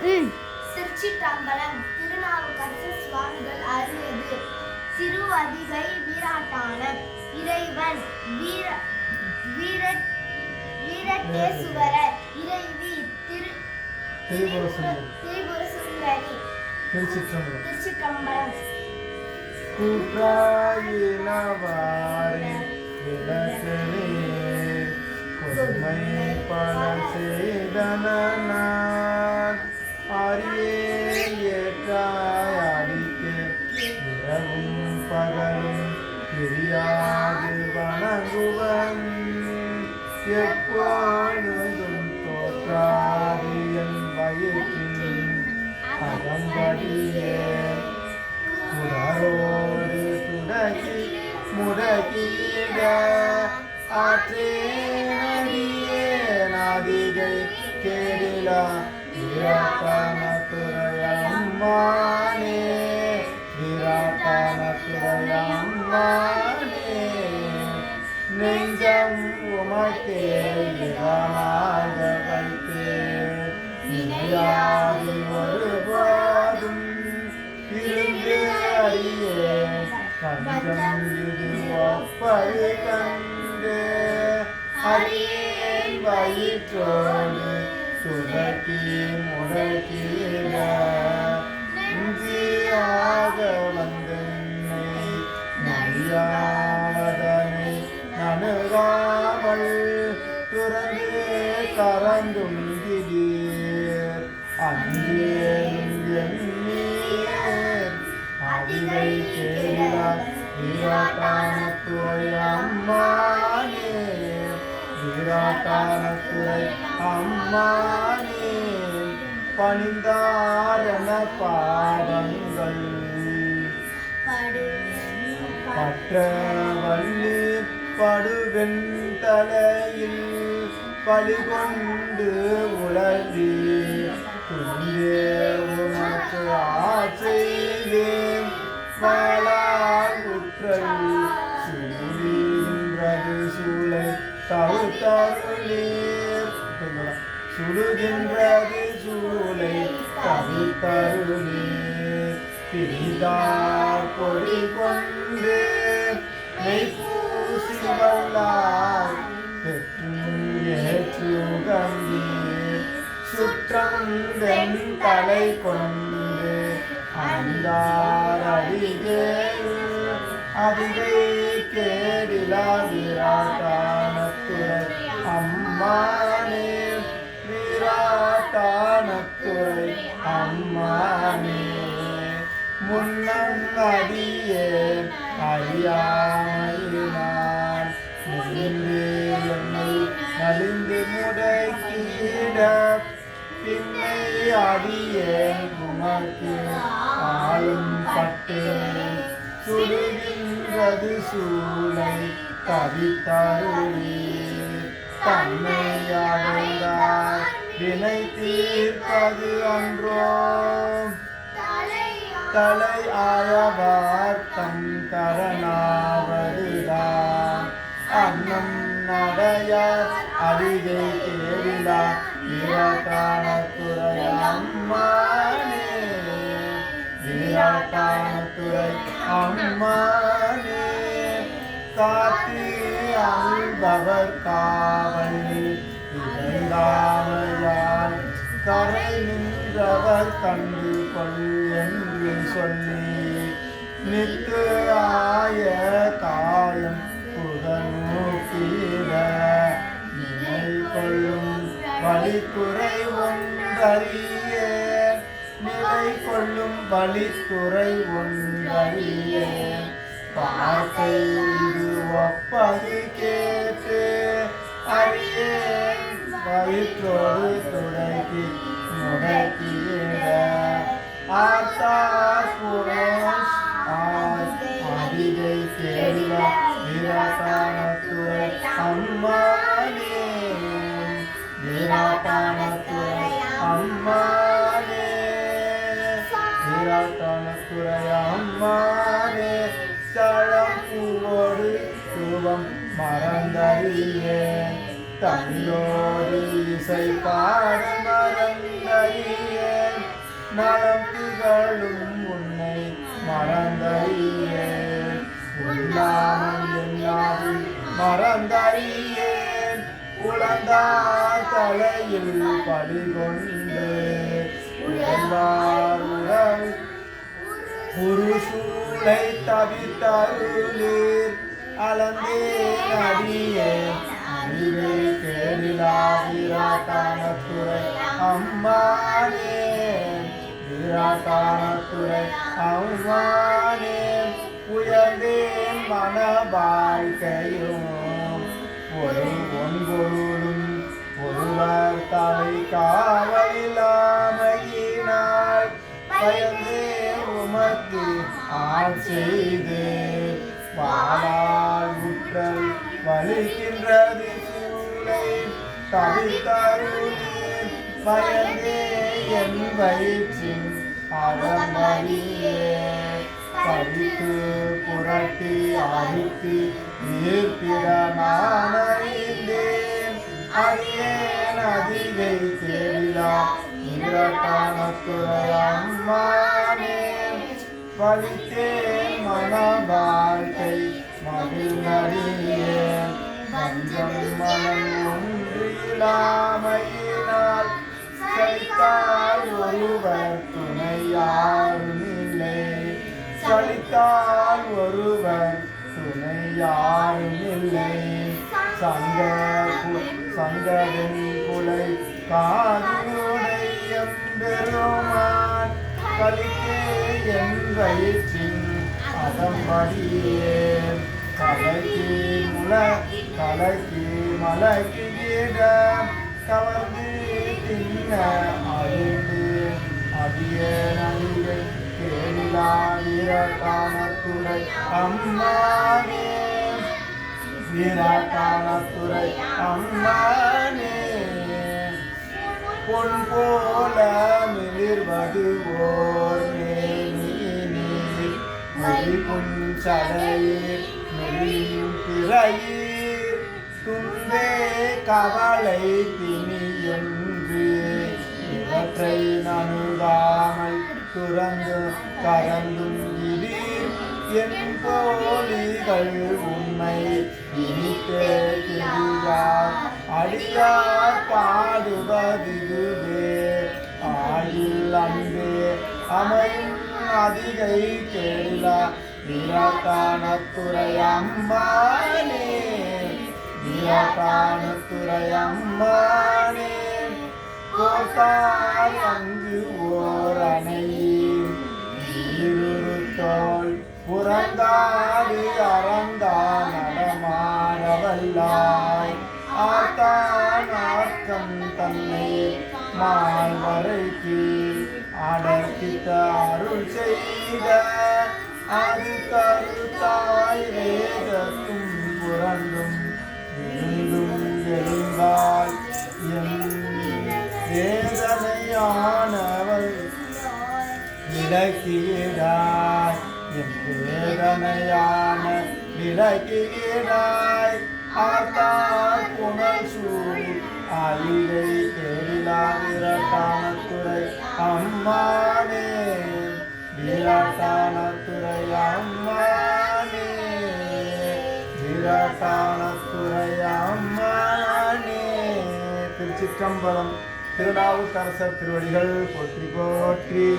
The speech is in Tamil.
திருச்சிற்றம்பலம் திருநாவுக்கரசு சுவாமிகள் அருளியது. திருவதிகை வீராட்டான இறைவன் வீர வீர வீரட்டேசுவர இறைவி திரு திரிபுர சுந்தரி. திருச்சிற்றம்பலம். திருச்சிற்றம்பலம். கூற்றாயினவாரி விளக்கலே கொடுமை பல செய்தனார் அரியேன் ஏற்றாய் அடிக்க இரவும் பகலும் பிரியாது வணங்குவன். எப்பொழுதும் தோற்றாது என் வயிற்றின் அகம்படியே. முடரோடு துடக்கி முடக்கிட ஆற்றேனடியே நாதிகை கேடிலா விராட்டான துறையம்மானே நெஞ்சம் உமக்கே இடமாக வைத்தேன் நினையாது ஒருபோதும் இருந்து அறியே பஞ்சம் இது ஒப்பது கண்டு அறியேன் வயிற்றோடு சுழக்கி முடக்கிட நெஞ்சியாக வந்தென்னை நடியாதனை நணுகாமல் துறந்து கறந்தும் திடீர் அங்கேயும் அதிகை கேளார் விராட்டான துறை அம்மானே. விராட்டான துறை அம்மானே பணிந்தாரண பாடங்கள். பற்ற வள்ளி படுவெண் தலையில் பலிகொண்டு உழவி துணியே தவிர்த்தருளீர் பிரிதார் கொடி கொண்டு மெய்ப்பூசி வல்லார் பெற்றும் சுற்றம் வெண் தலை கொண்டு அந்தார் அடிகேள் அதிகை கேடிலா விராட்டானத்துறை அம்மானே விராட்டானத்துறை முன்னம் அடியே அறியாமையினான் என்னை நலிந்து முடக்கிட பின்னை அடியேன் உமக்கு ஆளும் பட்டேன் சுடுகின்றது சூளை தவித்தருளி தன்னை அடைந்தார் வினை தீர்ப்பது அன்றோ தலை ஆயவார் தம் அன்னம் நடையார் அடிகை கேடிலா விராட்டான அம்மானே. விராட்டான அம்மானே. அல்பவர் காவல் இறந்தாமையால் நின்றவர் கண்டு கொள் என்று சொல்லி நித்து ஆய காயம் புதநூக்கிட நிலை கொள்ளும் வழித்துறை ஒன்றறிய. நிலை கொள்ளும் வழித்துறை ஒன்றறிய. பார்த்தை இது ஒப்பது கேட்டு அறிய வழித்தோடு துடைக்கி முடக்கிய ஆத்தார் புரோஸ் ஆய் அதிகை கேள்வ விராட்டானத்துறை அம்மானே விராட்டானத்துறை அம்மானே விராட்டானத்துறை அம்மானே சழம் பூவோடு சுபம் மறந்தறியேன் தனியோடு இசை பாட மறந்தறியேன் நலம் திகழும் உன்னை மறந்தறியேன் உண்ணாமல் என்னாவில் மறந்தறியேன் உழந்தார் தலையில் பலிகொண்டு உழந்தார் ஒரு சூளை தவித்தருளீர். அளந்தே நடியே அறிவே கேடிலா விராட்டானத்துறை அம்மானே விராட்டானத்துறை அம்மானே உயர்ந்தேன் மன வாழ்க்கையும் ஒரு ஒன்பொருளும் ஒருவர் தலை காவலில்லாமையினால் பயந்தே உமக்கு ஆள் செய்து வாழால் உற்றல் வலிக்கின்றது சூளை தவித்தருளீர் பயந்தே என் வயிற்றின் அறமறியே படித்து புரட்டி அழித்து ஈர்த்திட நான் அதிகை தேடிலா இரட்டானத்துறை அம்மானே மன வாழ்க்கை மகிழ்ந்தறியேன் மஞ்சள் மனம் ஒன்றில்லாமையினால் இல்லாமையினால் ஒரு யாரும் இல்லை சங்க கு- சங்கவின் குலை காதுடையம் கலிக்கே என் வயிற்றின் அதம்படியே கலக்கி முல கலக்கி கீழ கவர்ந்து தின்ன அறிந்து அடிய நடிகை கேடிலா வீரகானத்துறை அம்மாவே நிராகாரத்துறை அம்மானே பொன் போல மிளிர்வது ஓர் மேனீர் மொழி பொன் சடையீர் மெலியும் பிறையீர் துன்பே கவலை திணி இவற்றை நணுகாமல் துறந்து கறந்தும் இதீர் என் போலிகள் உண்மை இனித்தே தெரியார் அடியார் பாடுவதுவே ஆயில் அன்பே அமையும் அதிகை கேடிலா வீரத்தானத்துறை அம்மானே. வீரத்தானத்துறை அம்மானே. கோத்தாய் அங்கு ஓரணை இருத்தோள் புறந்தாடி அறந்தா நடமாறவல்லாய். ஆத்தான் ஆக்கம் தன்னை மால்வரைக்கு அடர்த்தித்த அருள் செய்த அது தருத்தாய் வேதத்தும் புரண்டும் மீண்டும் எழுந்தால் என் வேதனையானவள் விலக்கிடாய் என் வேதனையான விலக்கிடாய் ஆத்தான் புனல் சூழ் ஆயிலை கேடிலா விரட்டானத்துறை அம்மானே விரட்டானத்துறை. அம்மானே விரட்டானத்துறை. அம்மானே. திருச்சிற்றம்பலம் திருநாவுக்கரசர் திருவடிகள் போற்றி போற்றி.